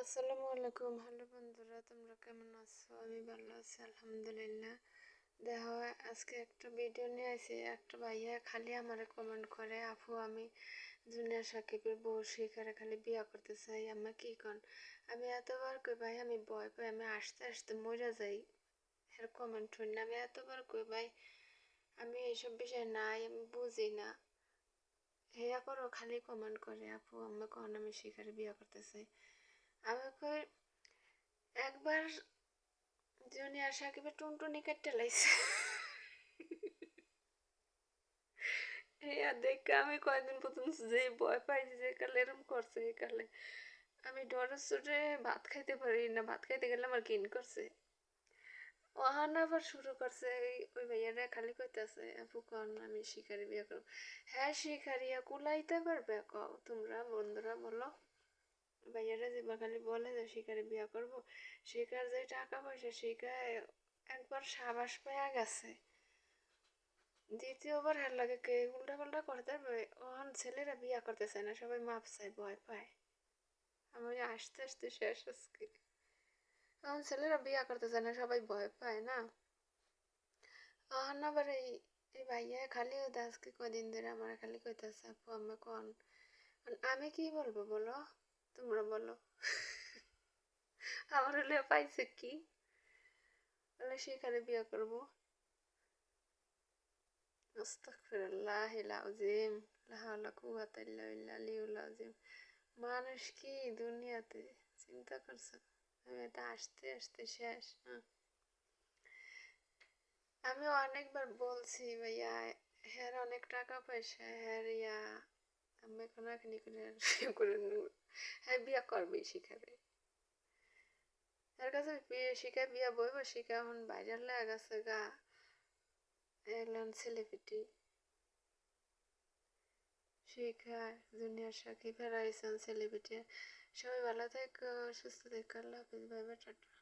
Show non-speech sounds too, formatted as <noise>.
আসসালামু আলাইকুম। হ্যালো বন্ধুরা, তোমরা কেমন আছো? আমি ভালো আছি, আলহামদুলিল্লাহ। দেখো, আজকে একটা ভিডিও নিয়ে আসি। একটা ভাইয়া খালি আমারে কমেন্ট করে, আপু, আমি জুনিয়র সাকিবের বউ শিকারে খালি বিয়া করতে চাই? আমার কি কন? আমি এতবার কই, ভাই, আমি ভয় পাই, আমি আসতে আসতে মরে যাই। এর কমেন্ট শুনি না। আমি এতবার কই, ভাই, আমি এইসব বিষয় নাই, আমি বুঝি না। হেয়া করো খালি কমেন্ট করে, আপু আমি কখন আমি শিকারে বিয়া করতে চাই? আমি কই একবার টুনটুনি দেখে আমি কয়েকদিন প্রথম যে ভয় যে কালে এরম করছে কালে। আমি ডরের ভাত খাইতে পারি না, ভাত খাইতে গেলে আমার কিন করছে। ওহান আবার শুরু করছে ওই ভাইয়ারা খালি কইতাছে, আপু কন, আমি শিকারি বিয়ে করব। হ্যাঁ শিকারিয়া কুলাইতে পারবে? কও, তোমরা বন্ধুরা বলো। ভাইয়ারা যে খালি বলে যে শিকারে বিয়া করব, শিকার যে টাকা পয়সা শিকায় একবার সাবাস পাইয়া গেছে। দ্বিতীয়বার হার লাগে কে উল্টা পাল্টা করতে পারবে ওখান ছেলেরা বিয়া করতে চায় না, সবাই মাপ চায়, ভয় পায়। আমি আসতে আসতে শেষ আজকে। এখন ছেলেরা বিয়া করতে চায় না, সবাই ভয় পায় না। এখন আবার এই এই ভাইয়া খালি আজকে কদিন ধরে আমার খালি কইতেছে, আপু আমি আমি কি বলব বলো? তোমরা বলো। আমার হলে পাইছে কি? বলে সেখানে বিয়ে করব। মানুষ কি দুনিয়াতে? চিন্তা করছ? আমি এটা আসতে আসতে শেষ হ্যাঁ। আমি অনেকবার বলছি, ভাইয়া হ্যাঁ অনেক টাকা পয়সা হ্যাঁ ইয়া আমি এখন এখানে <laughs> করে হ্যাঁ বিয়া করবেই শিখাবে এর কাছে বিয়ে শিখে, বিয়া বইব শিখে এখন বাইরের লেগে গেছে গা। এলেন ছেলেপিটি শিখা জুনিয়র সাকি ফেরাইছেন ছেলেপিটি সবাই ভালো থেকো, সুস্থ থেকো, আল্লাহ হাফিজ ভাই টাটা।